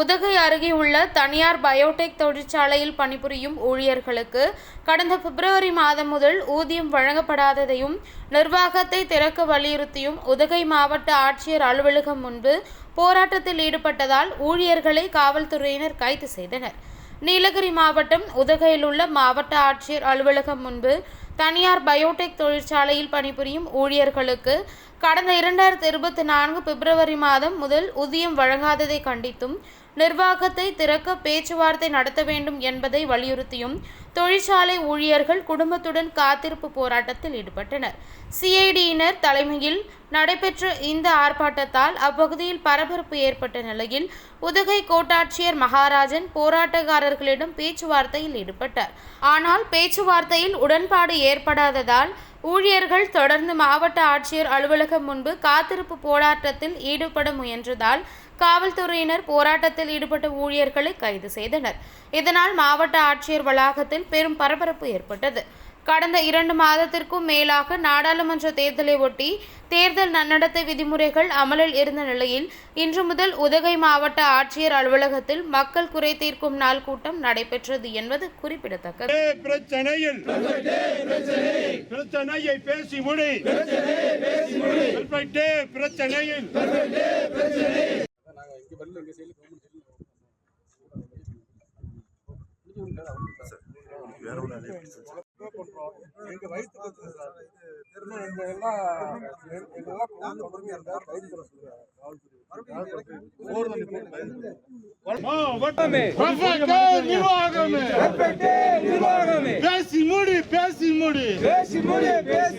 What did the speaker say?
உதகை அருகே உள்ள தனியார் பயோடெக் தொழிற்சாலையில் பணிபுரியும் ஊழியர்களுக்கு கடந்த பிப்ரவரி மாதம் முதல் ஊதியம் வழங்கப்படாததையும் நிர்வாகத்தை திறக்க வலியுறுத்தியும் உதகை மாவட்ட ஆட்சியர் அலுவலகம் முன்பு போராட்டத்தில் ஈடுபட்டதால் ஊழியர்களை காவல்துறையினர் கைது செய்தனர். நீலகிரி மாவட்டம் உதகையில் உள்ள மாவட்ட ஆட்சியர் அலுவலகம் முன்பு தனியார் பயோடெக் தொழிற்சாலையில் பணிபுரியும் ஊழியர்களுக்கு கடந்த இரண்டாயிரத்தி இருபத்தி நான்கு பிப்ரவரி மாதம் முதல் ஊதியம் வழங்காததை கண்டித்தும் நிர்வாகத்தை திறக்க பேச்சுவார்த்தை நடத்த வேண்டும் என்பதை வலியுறுத்தியும் தொழிற்சாலை ஊழியர்கள் குடும்பத்துடன் காத்திருப்பு போராட்டத்தில் ஈடுபட்டனர். சிஐடியினர் தலைமையில் நடைபெற்ற இந்த ஆர்ப்பாட்டத்தால் அப்பகுதியில் பரபரப்பு ஏற்பட்ட நிலையில் உதகை கோட்டாட்சியர் மகாராஜன் போராட்டக்காரர்களிடம் பேச்சுவார்த்தையில் ஈடுபட்டார். ஆனால் பேச்சுவார்த்தையில் உடன்பாடு ஏற்படாததால் ஊழியர்கள் தொடர்ந்து மாவட்ட ஆட்சியர் அலுவலகம் முன்பு காத்திருப்பு போராட்டத்தில் ஈடுபட முயன்றதால் காவல்துறையினர் போராட்டத்தில் ஈடுபட்ட ஊழியர்களை கைது செய்தனர். இதனால் மாவட்ட ஆட்சியர் வளாகத்தில் பெரும் பரபரப்பு ஏற்பட்டது. கடந்த இரண்டு மாதத்திற்கும் மேலாக நாடாளுமன்ற தேர்தலை ஒட்டி தேர்தல் நன்னடத்தை விதிமுறைகள் அமலில் இருந்த நிலையில் இன்று முதல் உதகை மாவட்ட ஆட்சியர் அலுவலகத்தில் மக்கள் குறை தீர்க்கும் நாள் கூட்டம் நடைபெற்றது என்பது குறிப்பிடத்தக்கது. பிரச்சனையை பேசி முடி. பிரச்சனையில் எங்க வயிற்று பிரச்சனை சார் இது எங்க எல்லாம் எங்க- எங்கெல்லாம் குழந்தை உடனே இருந்தா கைது பண்ண சொல்லுங்க மாவட்டமே பெர்ஃபெக்ட் நிர்வாகமே நிர்வாகமே பேசி முடி பேசி முடி பேசி முடிய பேசி